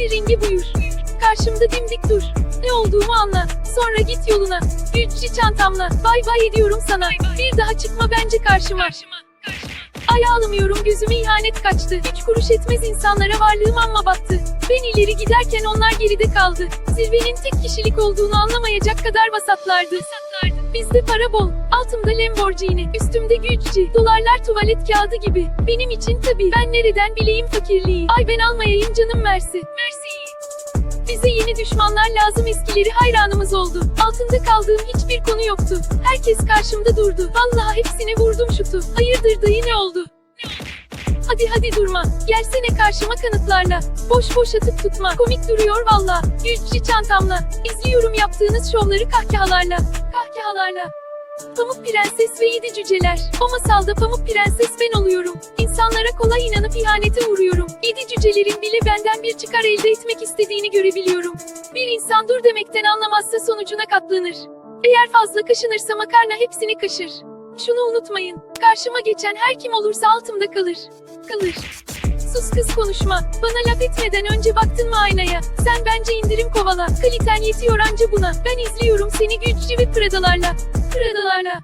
Hadi ringe buyur. Karşımda dimdik dur. Ne olduğumu anla. Sonra git yoluna. Güççü çantamla. Bay bay ediyorum sana. Bir daha çıkma bence karşıma. Ay ağlamıyorum gözüme ihanet kaçtı. Üç kuruş etmez insanlara varlığım amma battı. Ben ileri giderken onlar geride kaldı. Zirvenin tek kişilik olduğunu anlamayacak kadar vasatlardı. Bizde para bol, altımda Lamborghini, üstümde Gucci, dolarlar tuvalet kağıdı gibi. Benim için tabii, ben nereden bileyim fakirliği. Ay ben almayayım canım Mersi. Mersi. Bize yeni düşmanlar lazım eskileri hayranımız oldu. Altında kaldığım hiçbir konu yoktu. Herkes karşımda durdu. Vallahi hepsine vurdum Hadi hadi durma. Gelsene karşıma kanıtlarla. Boş boş atıp tutma. Komik duruyor valla. Güççü çantamla. İzliyorum yaptığınız şovları kahkahalarla. Kahkahalarla. Pamuk Prenses ve Yedi Cüceler. O masalda Pamuk Prenses ben oluyorum. İnsanlara kolay inanıp ihanete uğruyorum. Yedi cücelerin bile benden bir çıkar elde etmek istediğini görebiliyorum. Bir insan dur demekten anlamazsa sonucuna katlanır. Eğer fazla kaşınırsa makarna hepsini kaşır. Şunu unutmayın. Karşıma geçen her kim olursa altımda kalır. Kalır. Sus kız konuşma. Bana laf etmeden önce baktın mı aynaya? Sen bence indirim kovala. Kaliten yetiyor anca buna. Ben izliyorum seni Gucci ve Prada'larla. Prada'larla.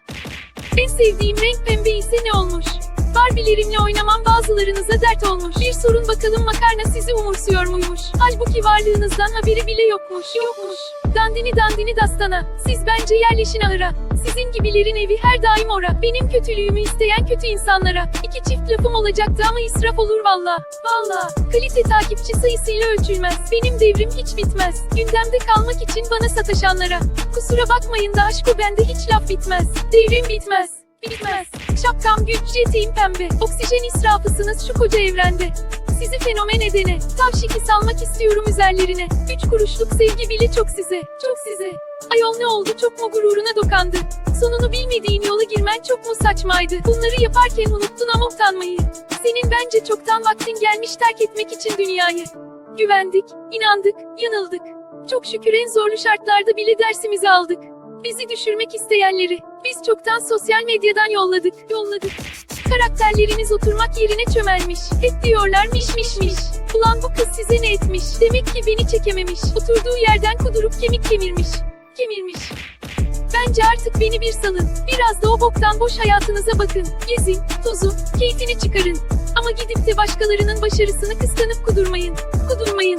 En sevdiğim renk pembe ise ne olmuş? Barbie'lerimle oynamam bazılarınıza dert olmuş. Bir sorun bakalım makarna sizi umursuyor muymuş? Halbuki varlığınızdan haberi bile yokmuş. Yokmuş. Dandini dandini dastana. Siz bence yerleşin ahıra. Sizin gibilerin evi her daim ora. Benim kötülüğümü isteyen kötü insanlara. İki çift lafım olacaktı ama israf olur valla. Valla. Kalite takipçi sayısıyla ölçülmez. Benim devrim hiç bitmez. Gündemde kalmak için bana sataşanlara. Kusura bakmayın da aşk o bende hiç laf bitmez. Devrim bitmez. Bitmez. Şapkam güç eteğim pembe. Oksijen israfısınız şu koca evrende. Sizi fenomen edene, tavşiki salmak istiyorum üzerlerine. Üç kuruşluk sevgi bile çok size, çok size. Ayol ne oldu çok mu gururuna dokandı? Sonunu bilmediğin yola girmen çok mu saçmaydı? Bunları yaparken unuttun ama utanmayı. Senin bence çoktan vaktin gelmiş terk etmek için dünyayı. Güvendik, inandık, yanıldık. Çok şükür en zorlu şartlarda bile dersimizi aldık. Bizi düşürmek isteyenleri, biz çoktan sosyal medyadan yolladık, yolladık. Karakterleriniz oturmak yerine çömelmiş. Hep diyorlar miş miş miş. Ulan bu kız size ne etmiş? Demek ki beni çekememiş. Oturduğu yerden kudurup kemik kemirmiş. Kemirmiş. Bence artık beni bir salın. Biraz da o boktan boş hayatınıza bakın. Gezin, tozun, keyfini çıkarın. Ama gidip de başkalarının başarısını kıskanıp kudurmayın. Kudurmayın.